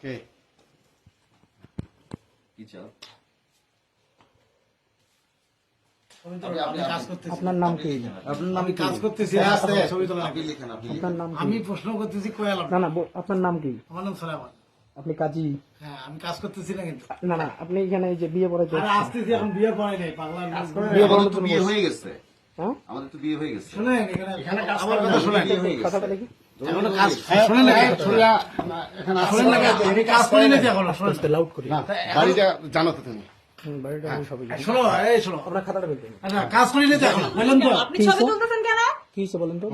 কে কি চাও আপনার নাম কি? আপনার নাম আমি কাজ করতেছি হ্যাঁ, আস্তে আছে। ছবি তোলা আপনি লিখেন আপনি লিখেন। আপনার নাম কি? আমি প্রশ্ন করতেছি কোয়াল না না ব- আপনার নাম কি? আমার নাম সালামান আপনি কাজী? হ্যাঁ আমি কাজ করতেছি না কিন্তু। না না আপনি এখানে এই যে বিয়ে পড়াইতে আরে আসতেছি এখন বিয়ে পড়ে নাই পাগলা বিয়ে আমাদের পড়ানোর তো জন্য বিয়ে বসে। হয়ে গেছে। হ্যাঁ? আমাদের তো বিয়ে হয়ে গেছে। শুনেন এখানে এখানে কাজ আমার করেন কথা না, শুনেন। বিয়ে হয়ে গেছে। কথাটা দেখি। কাজ করি। এখনও বললেন তো আপনি ছবি তুলতেছেন কেন? কি হয়েছে বলেন তো?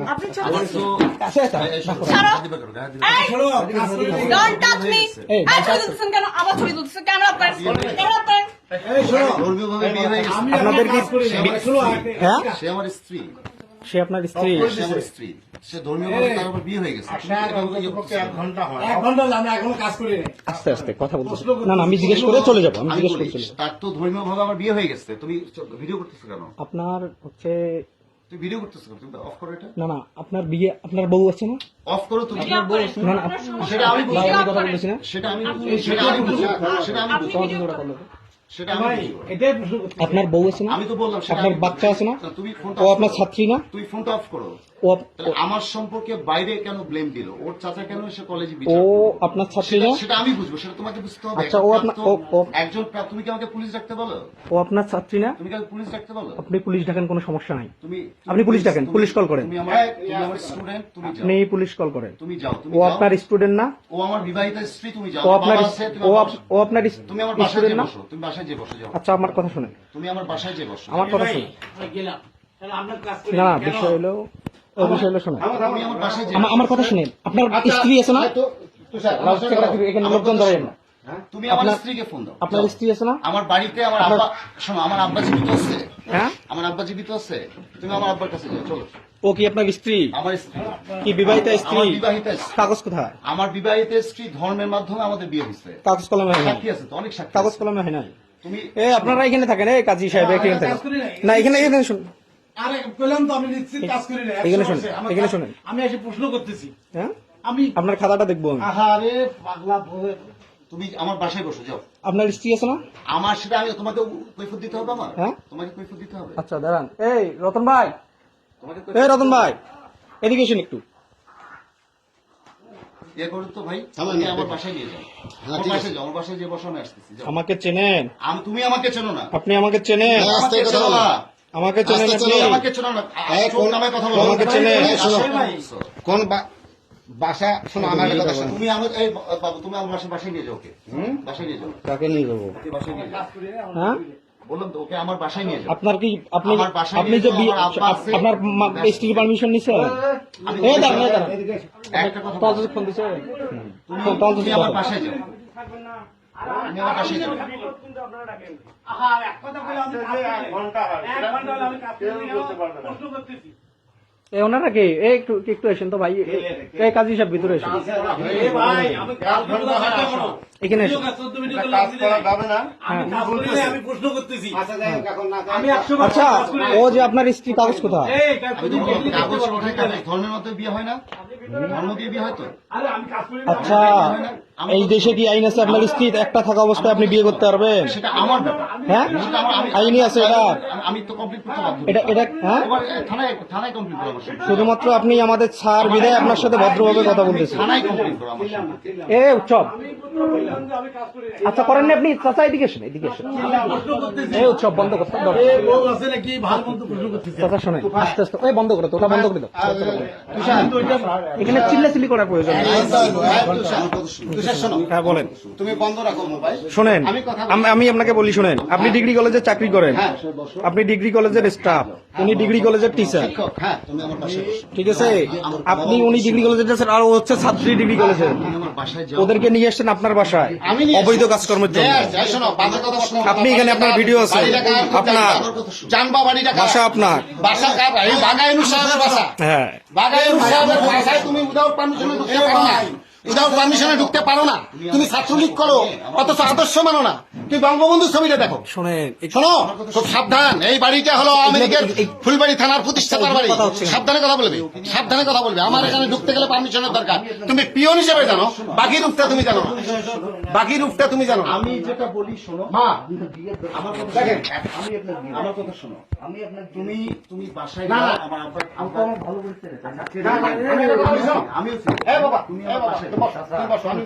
আপনাদের কি- হ্যাঁ? সে আমার স্ত্রী সে আপনার স্ত্রী। সে আমার স্ত্রী। সে ধর্মীয়ভাবে তার উপর বিয়ে হয়ে গেছে। তুমি আসা এভাবে ইয়ে পক্ষে করতেছো এক ঘণ্টা হয়। এক ঘণ্টা আমি এখনও কাজ করি না আস্তে আস্তে কথা বলতে না না আমি জিজ্ঞেস করে চলে যাব আমি জিজ্ঞেস করে চলে যাব। তার তো ধর্মীয়ভাবে আমার বিয়ে হয়ে গেছে। তুমি ভিডিও করতেছো কেন? আপনার হচ্ছে তুমি ভিডিও করতেছো তুমি অফ করো এটা। না না আপনার বিয়ে আপনার বউ আছে না? অফ করো তুমি। না? না সেটা আমি কথা। না। সেটা আমি সেটা আমি সেটা আমি আপনার বউ আছে না? আমি তো বললাম আপনার বাচ্চা আছে না? তুমি ও আপনার ছাত্রী না? তুই ফোনটা অফ করো। আমার সম্পর্কে বাইরে কেন ব্লেম দিল? ওর চাচা কেন সে কলেজে ও আপনার ছাত্রী না? সেটা আমি বুঝব সেটা তোমাকে বুঝতে হবে। আচ্ছা, ও আপনার- প্রাপ্ত- ও- ও- একজন তুমি কি আমাকে পুলিশ ডাকতে বলো? ও আপনার ছাত্রী না? তুমি কি পুলিশ ডাকতে বলো? আপনি পুলিশ ডাকেন কোনো সমস্যা নাই। তুমি আপনি পুলিশ ডাকেন, পুলিশ কল করেন। তুমি আমার স্টুডেন্ট তুমি যাও। আপনি পুলিশ কল করেন। তুমি যাও তুমি ও আপনার স্টুডেন্ট না? ও আমার বিবাহিত স্ত্রী তুমি যাও। ও আপনার ও আপনার তুমি আমার বাসায় স্টুডেন্ট না? তুমি বাসায় যে বসে যাও। আচ্ছা আমার কথা শুনেন। তুমি আমার বাসায় যে বসো। আমার কথা ভাই, শুনেন। আমি গেলাম। তাহলে আপনার না না না কেন? বিষয় হলো ও বিষয় হলো শোনেন। আমার বাসায় যে আমা- আমার কথা শুনেন। আপনার স্ত্রী আছে না? আমার লাউডস্পিকার সাথে রাখি, এখানে লোকজন কথা না। তুমি আমার স্ত্রীকে ফোন দাও। আপনার স্ত্রী আছে না? আমার বাড়িতে আমার আব্বা শোনো আমার আব্বা জীবিত আছে। হ্যাঁ? আমার আব্বা জীবিত আছে। তুমি আমার আব্বার কাছে যাও চলো। ও কি আপনার স্ত্রী? আমার কি বিবাহিতা স্ত্রী? আমার বিবাহিত স্ত্রী। কাগজ কোথায়? আমার বিবাহিত স্ত্রী ধর্মের মাধ্যমে আমাদের বিয়ে হয়েছে। কাগজ কলমে হয় সাক্ষী আছে তো অনেক সাক্ষী কাগজ কলমে হয় নাই? তুমি এ আপনারা এখানে থাকেন এই কাজী সাহেব এখানে থাকেন। না। এখানে এখানে শুনুন। আরে তো নিশ্চিত কাজ করি না এখানে শোনেন, এখানে শোনেন। আমি এসে প্রশ্ন করতেছি। হ্যাঁ? আমি আপনার খাতাটা দেখব আমি। আহারে পাগলা তুমি আমার বাসায় বসো যাও। আপনার স্ত্রী আছে না? আমার সেটা আমি তোমাকে কৈফত দিতে হবে আমার? হ্যাঁ? তোমাকে কৈফত দিতে হবে? আচ্ছা দাঁড়ান। এই রতন ভাই। তোমাকে এই রতন ভাই। এদিকে এসেন একটু। ইয়ে করুন তো ভাই তুমি আমার বাসায় নিয়ে যাও। হ্যাঁ, আমার বাসায় যাও আমার বাসায় যে বসো আসতেছি আমাকে চেনেন। তুমি আমাকে চেনো না। আপনি আমাকে চেনেন। হ্যাঁ, আমাকে চেনো না। আমাকে চেনেন আপনি। আমাকে চেনো না। কোন- নামে কথা বলো। আমাকে কোন বাসা শোনো আমার কথা শোনো। তুমি আমার এই বাবু তুমি আমার বাসায় বাসায় নিয়ে যাও ওকে। বাসায় নিয়ে যাও। কাকে নিয়ে যাব? বাসায় নিয়ে যাও। হ্যাঁ? বললাম তো ওকে আমার বাসায় নিয়ে যাও। আপনার কি আপনি যে। আপনার স্ত্রীর পারমিশন নিছেন আমি এই দাঁড়ান এই দাঁড়ান। একটা কথা তাল ফোন দিছে? তুমি ফোন তাল যদি তুমি আমার বাসায় যাও। তুমি আমার বাসায় যাও। আহা, এক কথা বলে আমি কাজ না। এক ঘণ্টা আমি কাজ না, প্রশ্ন করতেছি। এই ওনারা কি? এই একটু একটু এসেন তো ভাই। এই- কাজী সাহেব ভিতরে এ ভাই, আমি এখানে প্রশ্ন করতেছি। আচ্ছা আচ্ছা। ও যে আপনার স্ত্রী কাগজ কোথায়? হয় হয় আচ্ছা এই দেশে কি আইন আছে? আপনার স্ত্রী একটা থাকা অবস্থায় আপনি বিয়ে করতে পারবেন সেটা আমার ব্যাপার। হ্যাঁ? সেটা আমার আমি আইনি আছে এটা। আমি- আমি তো কমপ্লিট করতে বাধ্য এটা এটা হ্যাঁ? শুধুমাত্র আপনি আমাদের ছাড় বিদায় আপনার সাথে ভদ্রভাবে কথা বলতেছি এ উৎসব আচ্ছা করেন আপনি চাচা এদিকে এসেন এদিকে এই উৎসব বন্ধ করতে চাচা শোনেন আস্তে আস্তে ওই বন্ধ করে তো ওটা বন্ধ করে দাও। এখানে চিল্লা চিল্লি করার প্রয়োজন শোনো হ্যাঁ বলেন। তুমি বন্ধ রাখো মোবাইল। শোনেন আমি আপনাকে বলি শোনেন আপনি ডিগ্রি কলেজে চাকরি করেন। হ্যাঁ। আপনি ডিগ্রি কলেজের স্টাফ উনি ডিগ্রি কলেজের টিচার হ্যাঁ ঠিক আছে? আপনি উনি ডিগ্রি কলেজের টিচার আর হচ্ছে ছাত্রী ডিগ্রি কলেজে তুমি আমার বাসায় যাও। ওদেরকে নিয়ে আসছেন আপনার বাসায়। আমি নিয়ে অবৈধ। কাজকর্মের জন্য। আপনি এখানে আপনার ভিডিও আছে। আপনার। বাসা আপনার। হ্যাঁ বাসায় তুমি উইদাউট পারমিশনে ঢুকতে পারো না তুমি ছাত্রলীগ করো অথচ আদর্শ মানো না তুমি বঙ্গবন্ধুর ছবিটা দেখো শোনো খুব সাবধান এই বাড়িটা হলো আমেরিকার ফুলবাড়ি থানার প্রতিষ্ঠাতার বাড়ি সাবধানে কথা বলবে সাবধানে কথা বলবে আমার এখানে ঢুকতে গেলে পারমিশনের দরকার তুমি পিয়ন হিসেবে জানো বাকি রূপটা তুমি জানো। বাকি রূপটা তুমি জানো আমি যেটা বলি শোনো মা আমার কথা দেখেন। আমি আপনার আমার কথা শোনো আমি আপনার তুমি তুমি বাসায় না। আমার আমার ভালো বলছে রে। না, আমি বাবা তুমি আমার বাবা বাসায় বসো, বসো, আমি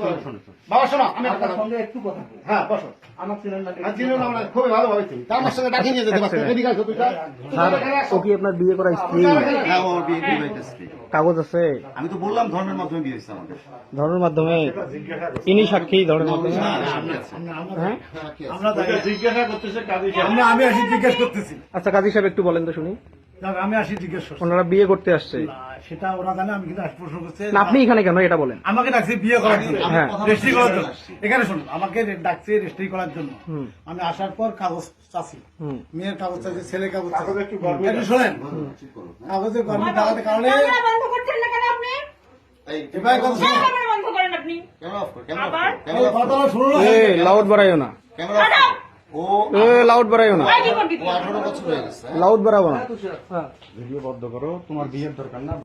বাবা শোনো আমি আপনার সঙ্গে একটু কথা হ্যাঁ বসো। আমার ছিলেন না আর না খুবই ভালোভাবে চিনি। তা আমার সঙ্গে ডাকিয়ে নিয়ে যেতে পারতো এদিকে আসো তুই যা। তুই যা, এখানে আসো। ও কি আপনার বিয়ে করা স্ত্রী। হ্যাঁ বিয়ে হইতেছে। কাগজ আছে? আমি তো বললাম ধর্মের মাধ্যমে বিয়ে হয়েছে আমাদের। ধর্মের মাধ্যমে? ইনি সাক্ষী ধর্মের মাধ্যমে? সামনে আছে। হ্যাঁ? আমরা জিজ্ঞাসা করতেছি কাজী আমরা আমি আসি জিজ্ঞেস করতেছি। আচ্ছা কাজী সাহেব একটু বলেন তো শুনি। আমি আসি জিজ্ঞেস করছি ওনারা বিয়ে করতে আসছে। সেটা ওরা জানে আমি কিন্তু প্রশ্ন করছে। আপনি এখানে কেন এটা বলেন? আমাকে ডাকছে বিয়ে করার জন্য। হ্যাঁ। রেজিস্ট্রি করার জন্য। এখানে শুনুন আমাকে ডাকছে রেজিস্ট্রি করার জন্য। আমি আসার পর কাগজ চাচ্ছি। মেয়ের কাগজ চাচ্ছি ছেলের কাগজ চাচ্ছি একটু শোনেন। কাগজে গরমিল দেখাতে কারণে এবার কথা শুনুন লাউড বাড়াইও না। লাউড বাড়াইও না। বছর হয়ে লাউড বাড়াবো না। ভিডিও বন্ধ করো তোমার বিয়ের দরকার না।